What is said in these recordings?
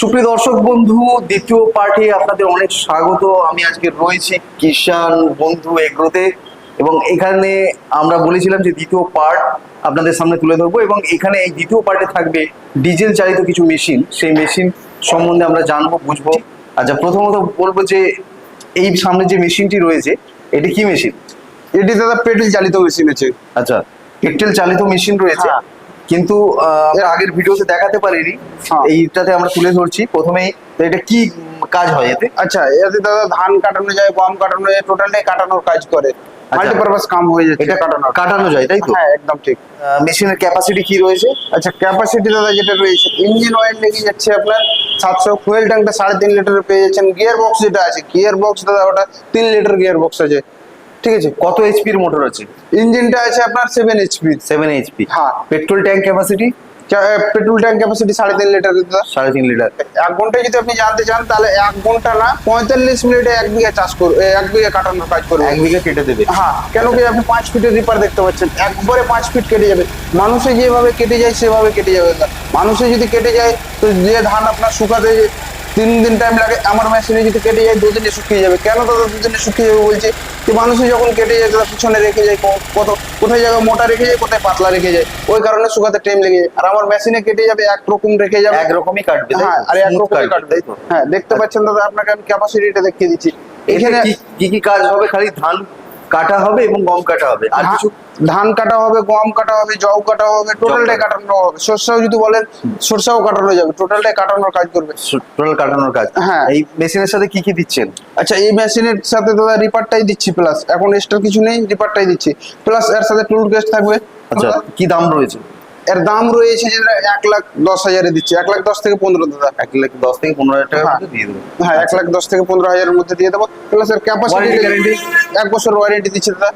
সুপ্রিয় দর্শক বন্ধু দ্বিতীয় পার্টে আপনাদের অনেক স্বাগত। আমি আজকে রয়েছি কিষান বন্ধু এগ্রোতে এবং এখানে আমরা বলেছিলাম যে দ্বিতীয় পার্ট আপনাদের সামনে তুলে ধরবো এবং এখানে এই দ্বিতীয় পার্টে থাকবে ডিজেল চালিত কিছু মেশিন। সেই মেশিন সম্বন্ধে আমরা জানব বুঝব। আচ্ছা প্রথমত বলব যে এই সামনে যে মেশিনটি রয়েছে এটি কি মেশিন? এটি দাদা পেট্রোল চালিত মেশিন আছে। আচ্ছা পেট্রোল চালিত মেশিন রয়েছে। হ্যাঁ। কিন্তু আমরা আগের ভিডিওতে দেখাতে পারিনি। হ্যাঁ। এইটাতে আমরা তুলে ধরছি। প্রথমেই তো এটা কি কাজ হয় এতে? আচ্ছা এতে দাদা ধান কাটানো যায় গম কাটানো যায় টোটালটাই কাটানোর কাজ করে। মাল্টিপারপাস কাম হয়ে যাচ্ছে। এটা কাটানোর। কাটানো যায় তাই তো? হ্যাঁ একদম ঠিক। মেশিনের ক্যাপাসিটি কি রয়েছে? আচ্ছা ক্যাপাসিটি দাদা যেটা রয়েছে ইঞ্জিন অয়েল লেগে যাচ্ছে আপনার সাতশো ফুয়েল ট্যাঙ্কটা সাড়ে তিন লিটারের পেয়ে যাচ্ছেন। গিয়ার বক্স যেটা আছে গিয়ার বক্স দাদা ওটা তিন লিটার গিয়ার বক্স আছে। ঠিক আছে? কত এইচপির মোটর আছে? ইঞ্জিনটা আছে আপনার সেভেন এইচপি সেভেন এইচপি হ্যাঁ। Petrol tank capacity petrol tank capacity সাড়ে তিন লিটার সাড়ে তিন লিটার। এক ঘণ্টা যদি আপনি জানতে চান তাহলে এক ঘণ্টা না পঁয়তাল্লিশ মিনিটে এক বিঘা চাষ করবে এক বিঘা কাটানোর কাজ করবে। এক বিঘা কেটে দেবে। হ্যাঁ কেন কি আপনি পাঁচ ফিটের রিপার দেখতে পাচ্ছেন? একবারে পাঁচ ফিট কেটে যাবে। মানুষে যেভাবে কেটে যায় সেভাবে কেটে যাবে। মানুষে যদি কেটে যায় তো যে ধান আপনার শুকাতে তিন দিন টাইম লাগে আমার মেশিনে যদি কেটে যায় দুদিনে শুকিয়ে যাবে। কেন দাদা দুদিনে শুকিয়ে যাবে বলছে? যে মানুষে যখন কেটে যায় তারা পিছনে রেখে যায় কত কোথায় জায়গায় মোটা রেখে যায় কোথায় পাতলা রেখে যায় ওই কারণে শুকাতে টাইম লেগে যায়। আর আমার মেশিনে কেটে যাবে একরকম রেখে যাবে। একরকমই কাটবে হ্যাঁ আর একরকমই কাটবে হ্যাঁ দেখতে পাচ্ছেন দাদা আপনাকে আমি ক্যাপাসিটিটা দেখিয়ে দিচ্ছি। এখানে কি কি কাজ হবে? খালি ধান কাটা হবে এবং গম কাটা হবে। আর কিছু ধান কাটা হবে গম কাটা হবে জব কাটা হবে টোটালটাই কাটানো হবে। সরষাও যদি বলেন সরষাও কাটানো যাবে। টোটালটাই কাটানোর কাজ করবে। টোটাল কাটানোর কাজ। হ্যাঁ। এই মেশিনের সাথে কি কি দিচ্ছেন? আচ্ছা এই মেশিনের সাথে দাদা রিপারটাই দিচ্ছি প্লাস এখন এক্সট্রা কিছু নেই রিপারটাই দিচ্ছি। প্লাস এর সাথে টুল গেস্ট থাকবে। আচ্ছা কি দাম রয়েছে? এর দাম রয়েছে যেটা এক লাখ দশ হাজারে দিচ্ছে। এক লাখ দশ থেকে পনেরো দাদা এক লাখ দশ থেকে পনেরো হাজার হ্যাঁ। দিয়ে দেবো। হ্যাঁ এক লাখ দশ থেকে পনেরো হাজারের মধ্যে দিয়ে দেবো। প্লাস এর ক্যাপাসিটি guarantee? এক বছর ওয়ারেন্টি দিচ্ছে দাদা.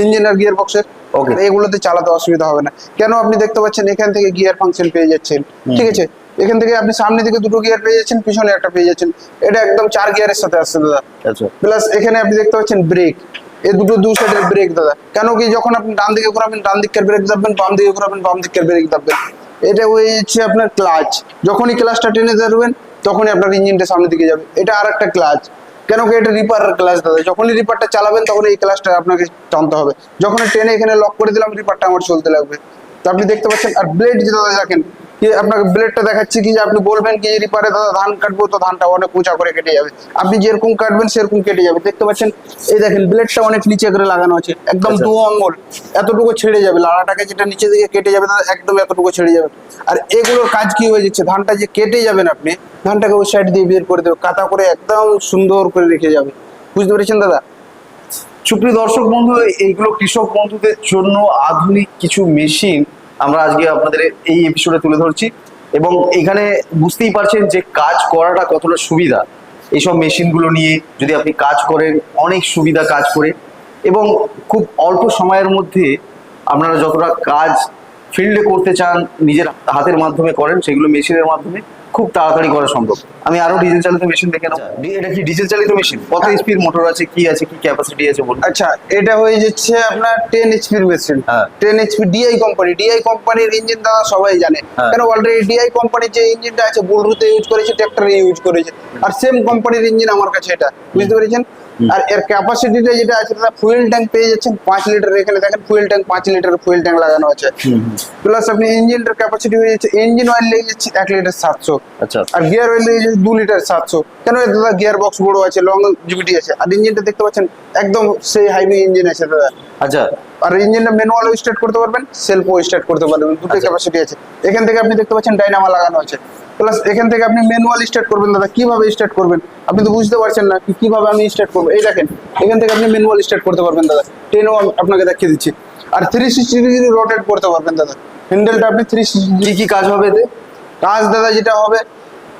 ইঞ্জিন আর গিয়ার বক্সের Okay. এগুলোতে চালাতে অসুবিধা হবে না। কেন আপনি দেখতে পাচ্ছেন এখান থেকে গিয়ার ফাংশন পেয়ে যাচ্ছেন? ঠিক আছে? এখান থেকে আপনি সামনে দিকে দুটো গিয়ার পেয়ে যাচ্ছেন পিছনে একটা পেয়ে যাচ্ছেন। এটা একদম চার গিয়ারের সাথে আসছে দাদা। আচ্ছা। প্লাস এখানে আপনি দেখতে পাচ্ছেন ব্রেক এই দুটো দু সাইডের ব্রেক দাদা। কেন কি যখন আপনি ডান দিকে ঘোরাবেন, ডান দিকের ব্রেক দাববেন, বাম দিকে ঘোরাবেন, বাম দিকের ব্রেক দাববেন। এটা হচ্ছে আপনার ক্লাচ যখনই ক্লাচটা টেনে ধরবেন, তখনই আপনার ইঞ্জিনটা সামনের দিকে যাবে। এটা আর একটা ক্লাচ কেন কি এটা রিপার ক্লাচ দাদা। যখনই রিপারটা চালাবেন তখন এই ক্লাচটা আপনাকে টানতে হবে। যখন টেনে এখানে লক করে দিলাম রিপারটা আমার চলতে লাগবে। তো আপনি দেখতে পাচ্ছেন, আর ব্লেড যে দাদা দেখেন আপনাকে ব্লেডটা দেখাচ্ছি কি যে আপনি বলবেন কি রিপারে দাদা ধান কাটবো তো ধানটা অনেক উঁচা করে কেটে যাবে। আপনি যেরকম কাটবেন সেরকম কেটে যাবে। দেখতে পাচ্ছেন? এই দেখেন ব্লেডটা অনেক নিচে করে লাগানো আছে। একদম আচ্ছা। দু আঙ্গুল। এতটুকু ছেড়ে যাবে। লাড়াটাকে যেটা নিচে দিকে কেটে যাবে দাদা একদম এতটুকু ছেড়ে যাবে। আর এগুলোর কাজ কি হয়ে যাচ্ছে? ধানটা যে কেটে যাবেন আপনি ধানটাকে ওই সাইড দিয়ে বের করে দেবে। কাতা করে একদম সুন্দর করে রেখে যাবে। বুঝতে পেরেছেন দাদা? সুপ্রিয় দর্শক বন্ধু এইগুলো কৃষক বন্ধুদের জন্য আধুনিক কিছু মেশিন আমরা আজকে আপনাদের এই এপিসোডে তুলে ধরছি। এবং এখানে বুঝতেই পারছেন যে কাজ করাটা কতটা সুবিধা। এইসব মেশিনগুলো নিয়ে যদি আপনি কাজ করেন, অনেক সুবিধা কাজ করে। এবং খুব অল্প সময়ের মধ্যে আপনারা যতটা কাজ ফিল্ডে করতে চান, নিজের হাতের মাধ্যমে করেন, সেগুলো মেশিনের মাধ্যমে খুব তাড়াতাড়ি করা সম্ভব। আমি আরও ডিজেল চালিত মেশিন দেখে নেব। এটা কি ডিজেল চালিত মেশিন কত স্পিড মোটর আছে কি আছে কি ক্যাপাসিটি আছে বলুন। আচ্ছা এটা হয়ে যাচ্ছে আপনার টেন এইচপির মেশিন হ্যাঁ। Ten HP DI company DI কোম্পানির ইঞ্জিন দাদা সবাই জানে। কারণ কেন অলরেডি ডিআই কোম্পানির যে ইঞ্জিনটা আছে বুলরুতে ইউজ করেছে ট্র্যাক্টরে ইউজ করেছে। আর সেম কোম্পানির ইঞ্জিন আমার কাছে এটা। বুঝতে পেরেছেন? আর এর ক্যাপাসিটিটা যেটা আছে ফুয়েল ট্যাঙ্ক পেয়ে যাচ্ছেন পাঁচ লিটার এখানে। দেখেন ফুয়েল ট্যাঙ্ক পাঁচ লিটার ফুয়েল ট্যাঙ্ক লাগানো আছে। প্লাস আপনি ইঞ্জিনটার ক্যাপাসিটি হয়ে যাচ্ছে ইঞ্জিন অয়েল লেগে যাচ্ছে এক লিটার সাতশো। আচ্ছা। আর গিয়ার অয়েল লেগে যাচ্ছে দু লিটার সাতশো। কেন দাদা গিয়ার বক্স বড় আছে লং জিবিটি আছে? আর ইঞ্জিনটা দেখতে পাচ্ছেন একদম সেই হাইভি ইঞ্জিন আছে দাদা। আচ্ছা। আর ইঞ্জিনটা ম্যানুয়ালও স্টার্ট করতে পারবেন সেলফও স্টার্ট করতে পারবেন দুটো আচ্ছা। ক্যাপাসিটি আছে। এখান থেকে আপনি দেখতে পাচ্ছেন ডাইনামা লাগানো আছে। প্লাস এখান থেকে আপনি ম্যানুয়াল স্টার্ট করবেন দাদা। কীভাবে স্টার্ট করবেন? আপনি তো বুঝতে পারছেন না কি কীভাবে আমি স্টার্ট করব। এই দেখেন এখান থেকে আপনি ম্যানুয়াল স্টার্ট করতে পারবেন দাদা। টেনও আপনাকে দেখিয়ে দিচ্ছি। আর থ্রি সিক্সটি ডিগ্রি রোটেট করতে পারবেন দাদা। হ্যান্ডেলটা আপনি থ্রি কি কি কাজ হবে এতে? কাজ দাদা যেটা হবে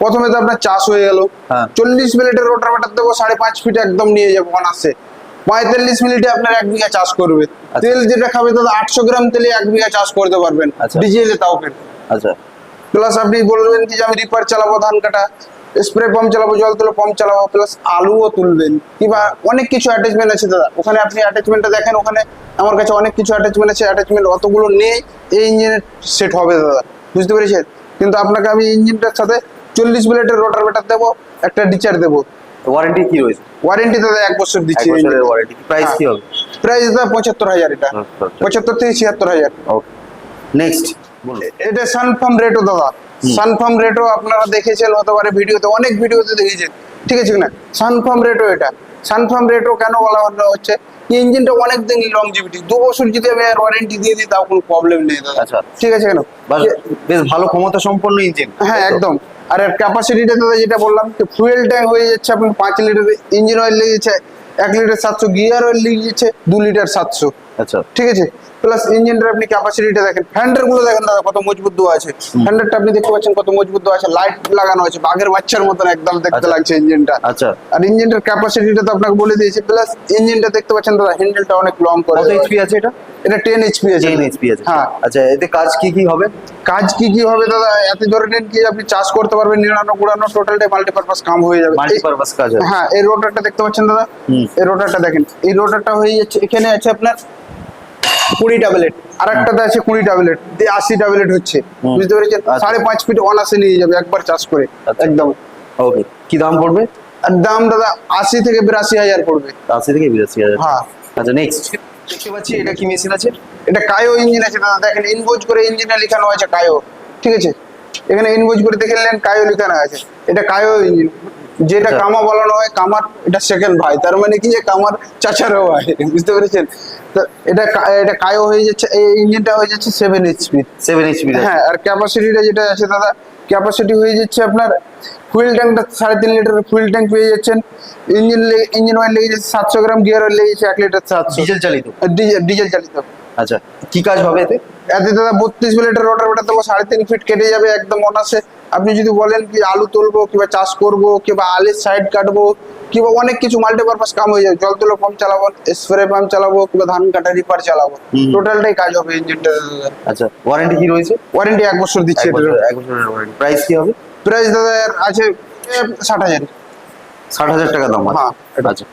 প্রথমে তো আপনার চাষ হয়ে গেল। হ্যাঁ। চল্লিশ মিনিটের রোটার বাটার দেবো সাড়ে পাঁচ ফিট একদম নিয়ে যাব অনার্সে পঁয়তাল্লিশ মিনিটে আপনার এক বিঘা চাষ করবে। তেল যেটা খাবে দাদা আটশো গ্রাম তেলে এক বিঘা চাষ করতে পারবেন। আচ্ছা। ডিজেলে তাও আচ্ছা। প্লাস আপনি বলবেন কি যে আমি রিপার চালাবো ধান কাটা স্প্রে পাম্প চালাবো জল তুলো পাম্প চালাবো প্লাস আলুও তুলবেন। কিংবা অনেক কিছু অ্যাটাচমেন্ট আছে দাদা। ওখানে আপনি অ্যাটাচমেন্টটা দেখেন ওখানে আমার কাছে অনেক কিছু অ্যাটাচমেন্ট আছে অ্যাটাচমেন্ট অতগুলো নেই এই ইঞ্জিনের সেট হবে দাদা। বুঝতে পেরেছেন? কিন্তু আপনাকে আমি ইঞ্জিনটার সাথে চল্লিশ ব্লেডের রোটার বেটার দেবো একটা ডিচার দেবো। ওয়ারেন্টি কি রয়েছে? ওয়ারেন্টি দাদা এক বছর দিচ্ছি ওয়ারেন্টি প্রাইস কি হবে? প্রাইস দাদা পঁচাত্তর হাজার এটা। আচ্ছা, আচ্ছা। পঁচাত্তর থেকে ছিয়াত্তর হাজার। ওকে নেক্সট এটা সানফার্ম রেটও দাদা। সানফার্ম রেটও আপনারা দেখেছেন হতে পারে ভিডিওতে অনেক ভিডিওতে দেখেছেন। ঠিক আছে না? সানফার্ম রেটও এটা। সানফার্ম রেটও কেন বলা হচ্ছে ইঞ্জিনটা অনেক দিন লংজিভিটি দু বছর যদি আমি ওয়ারেন্টি দিয়ে দিই তাও কোনো প্রবলেম নেই দাদা। আচ্ছা। ঠিক আছে কেন বেশ ভালো ক্ষমতা সম্পন্ন ইঞ্জিন হ্যাঁ একদম। আর ক্যাপাসিটিটা দাদা যেটা বললাম যে ফুয়েল ট্যাঙ্ক হয়ে যাচ্ছে আপনার পাঁচ লিটার ইঞ্জিন অয়েল লেগেছে এক লিটার সাতশো গিয়ার অয়েল লেগে যাচ্ছে দু লিটার সাতশো। আচ্ছা। ঠিক আছে? প্লাস ইঞ্জিনটার আপনি ক্যাপাসিটিটা দেখেন। ফ্যান্ডারগুলো দেখেন দাদা কত মজবুত দেওয়া আছে। ফ্যান্ডারটা আপনি দেখতে পাচ্ছেন কত মজবুত দেওয়া আছে। লাইট লাগানো আছে। বাঘের বাচ্চার মতন একদম দেখতে আচ্ছা। লাগছে ইঞ্জিনটা আচ্ছা। আর ইঞ্জিনটার ক্যাপাসিটিটা তো আপনাকে বলে দিয়েছি। প্লাস ইঞ্জিনটা দেখতে পাচ্ছেন দাদা হ্যান্ডেলটা অনেক লং করে। কত এইচপি আছে এটা? এটা টেন এইচপি আছে। 10 এইচপি আছে। হ্যাঁ। আচ্ছা এতে কাজ কি কি হবে? কাজ কি কি হবে দাদা? এত ধরে নেন কি আপনি চাষ করতে পারবেন নিড়ানো গুড়ানো টোটালটাই মাল্টিপারপাস কাম হয়ে যাবে। মাল্টিপারপাস কাজ হবে। হ্যাঁ এই রোটারটা দেখতে পাচ্ছেন দাদা? এই রোটারটা দেখেন। এই রোটারটা হয়ে যাচ্ছে। এখানে আছে আপনার কুড়ি ট্যাবলেট আর একটাতে আছে কুড়ি ট্যাবলেট আশি ট্যাবলেট হচ্ছে বুঝতে পেরেছেন? আচ্ছা। সাড়ে পাঁচ ফিট অনাসে নিয়ে যাবে একবার চাষ করে আচ্ছা। একদম। ওকে কি দাম পড়বে? দাম দাদা আশি থেকে বিরাশি হাজার পড়বে। আশি থেকে বিরাশি হাজার। হ্যাঁ। আচ্ছা নেক্সট দেখতে পাচ্ছি এটা কি মেশিন আছে? এটা কায়ো ইঞ্জিন আছে দাদা দেখেন ইনভোজ করে ইঞ্জিনে লেখানো আছে কায়ো ঠিক আছে? এখানে ইনভোজ করে দেখে নিলেন কায়ো লেখানো আছে। এটা কায়ো ইঞ্জিন যেটা আচ্ছা। কামা বলানো হয় কামার এটা সেকেন্ড ভাই। তার মানে কি যে কামার চাচারও ভাই বুঝতে পেরেছেন? তো এটা এটা কায়ো হয়ে যাচ্ছে এই ইঞ্জিনটা হয়ে যাচ্ছে সেভেন এইচপি সেভেন এইচপি হ্যাঁ আর ক্যাপাসিটিটা যেটা আছে দাদা ক্যাপাসিটি হয়ে যাচ্ছে আপনার ফুয়েল ট্যাঙ্কটা সাড়ে তিন লিটার ফুয়েল ট্যাঙ্ক পেয়ে যাচ্ছেন। ইঞ্জিন ইঞ্জিন অয়েল লেগে যাচ্ছে সাতশো গ্রাম গিয়ার অয়েল লেগে যাচ্ছে এক লিটার সাতশো। ডিজেল চালিত। ডিজেল ডিজেল চালিত। আচ্ছা কি কাজ হবে এতে? এতে দাদা বত্রিশ মিনিটের রোটার বেটার দেবো সাড়ে তিন ফিট কেটে যাবে একদম অনাসে আপনি যদি বলেন কি আলু তুলবো কিংবা চাষ করব কিংবা আলের সাইড কাটবো কিংবা অনেক কিছু মাল্টিপারপাস কাম হয়ে যাবে। জল তুলো পাম্প চালাবো স্প্রে পাম্প চালাবো কিংবা ধান কাটা রিপার চালাবো। টোটালটাই কাজ হবে ইঞ্জিনটা আচ্ছা ওয়ারেন্টি কি রয়েছে? ওয়ারেন্টি এক বছর দিচ্ছে এক বছর- বছরের ওয়ারেন্টি প্রাইস কি হবে? প্রাইস দাদা আছে ষাট হাজার। ষাট হাজার টাকা দাম হ্যাঁ। আচ্ছা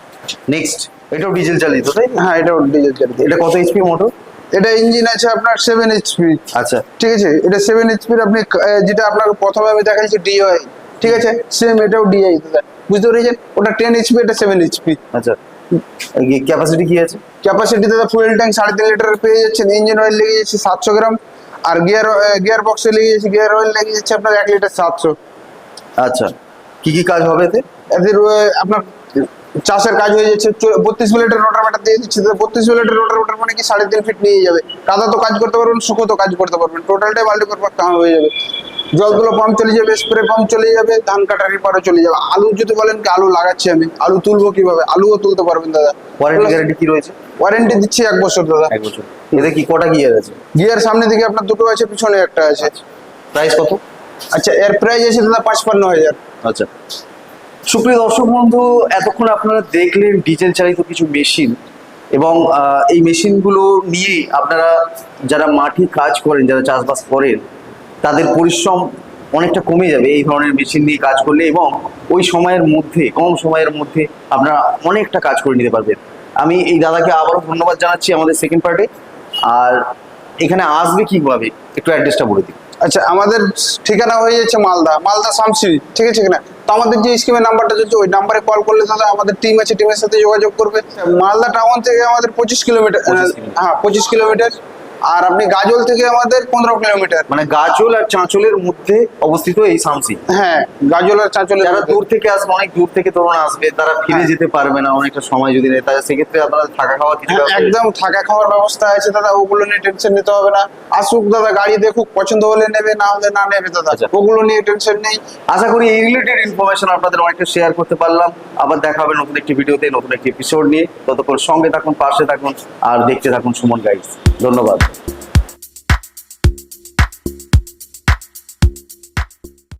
নেক্সট এটাও ডিজেল চালিত তাই হ্যাঁ এটাও ডিজেল চালিত। এটা কত এইচপি মোটর এটা ইঞ্জিন আছে আপনার সেভেন এইচপি আচ্ছা। ঠিক আছে? এটা সেভেন এইচপির আপনি যেটা আপনাকে প্রথমে আমি দেখাচ্ছি ডিআই ঠিক আছে? সেম এটাও ডিআই বুঝতে পেরেছেন? ওটা টেন এইচপি এটা সেভেন এইচপি আচ্ছা। ক্যাপাসিটি কি আছে? ক্যাপাসিটি দাদা ফুয়েল ট্যাঙ্ক সাড়ে তিন লিটার পেয়ে যাচ্ছেন। ইঞ্জিন অয়েল লেগে যাচ্ছে সাতশো গ্রাম। আর গিয়ার গিয়ার বক্সে লেগে যাচ্ছে গিয়ার অয়েল লেগে যাচ্ছে আপনার এক লিটার সাতশো। আচ্ছা। কি কি কাজ হবে এতে? এদের আপনার চাষের কাজ হয়ে যাচ্ছে বত্রিশ মিনিটের রোটার ব্যাটার দিয়ে দিচ্ছে বত্রিশ মিনিটের রোটার ব্যাটার মানে কি সাড়ে তিন ফিট নিয়ে যাবে। কাদা তো কাজ করতে পারবেন শুকো তো কাজ করতে পারবেন টোটালটাই মাল্টিপারপাস কাম হয়ে যাবে। জলগুলো পাম্প চলে যাবে স্প্রে পাম্প চলে যাবে ধান কাটার রিপারও চলে যাবে। আলু যদি বলেন কি আলু লাগাচ্ছি আমি। আলু তুলবো কীভাবে? আলুও তুলতে পারবেন দাদা। ওয়ারেন্টি গ্যারান্টি কি রয়েছে? ওয়ারেন্টি দিচ্ছি এক বছর দাদা। এক বছর। এতে কি কটা গিয়ার আছে? গিয়ার সামনে দিকে আপনার দুটো আছে পিছনে একটা আছে। প্রাইস কত? আচ্ছা এর প্রাইস আছে দাদা পাঁচপান্ন হাজার। আচ্ছা। সুপ্রিয় দর্শক বন্ধু, এতক্ষণ আপনারা দেখলেন ডিজেল চালিত কিছু মেশিন এবং এই মেশিনগুলো নিয়ে আপনারা যারা মাঠে কাজ করেন, যারা চাষবাস করেন, তাদের পরিশ্রম অনেকটা কমে যাবে এই ধরনের মেশিন নিয়ে কাজ করলে এবং ওই সময়ের মধ্যে, কম সময়ের মধ্যে আপনারা অনেকটা কাজ করে নিতে পারবেন। আমি এই দাদাকে আবারও ধন্যবাদ জানাচ্ছি আমাদের সেকেন্ড পার্টে আর এখানে আসবে কীভাবে একটু অ্যাড্রেসটা বলে দিন। আচ্ছা আমাদের ঠিকানা হয়ে যাচ্ছে মালদা মালদা শামসি ঠিক আছে কিনা তো আমাদের যে স্কিমের নাম্বারটা চলছে ওই নাম্বারে কল করলে দাদা আমাদের টিম আছে টিমের সাথে যোগাযোগ করবে মালদা টাউন থেকে আমাদের পঁচিশ কিলোমিটার 25 কিলোমিটার। হ্যাঁ পঁচিশ কিলোমিটার আর আপনি গাজল থেকে আমাদের পনেরো কিলোমিটার। মানে গাজল আর চাঁচলের মধ্যে অবস্থিত এই সামসি। হ্যাঁ গাজল আর চাঁচলে যারা দূর থেকে আসবে অনেক দূর থেকে তরুণ আসবে তারা ফিরে হ্যাঁ। যেতে পারবে না অনেকটা সময় যদি নেয় তাহলে সেক্ষেত্রে আপনারা থাকা খাওয়া কিছু একদম থাকা খাওয়ার ব্যবস্থা আছে দাদা ওগুলো নিয়ে টেনশন নিতে হবে না। আসুক দাদা গাড়ি দেখুক পছন্দ হলে নেবে না হলে না নেবে দাদা। আচ্ছা। ওগুলো নিয়ে টেনশন নেই। আশা করি এই রিলেটেড ইনফরমেশন আপনাদের অনেকটা শেয়ার করতে পারলাম। আবার দেখা হবে নতুন একটি ভিডিওতে, নতুন একটি এপিসোড নিয়ে। ততক্ষণ সঙ্গে থাকুন, পাশে থাকুন, আর দেখতে থাকুন সুমন গাইড ধন্যবাদ।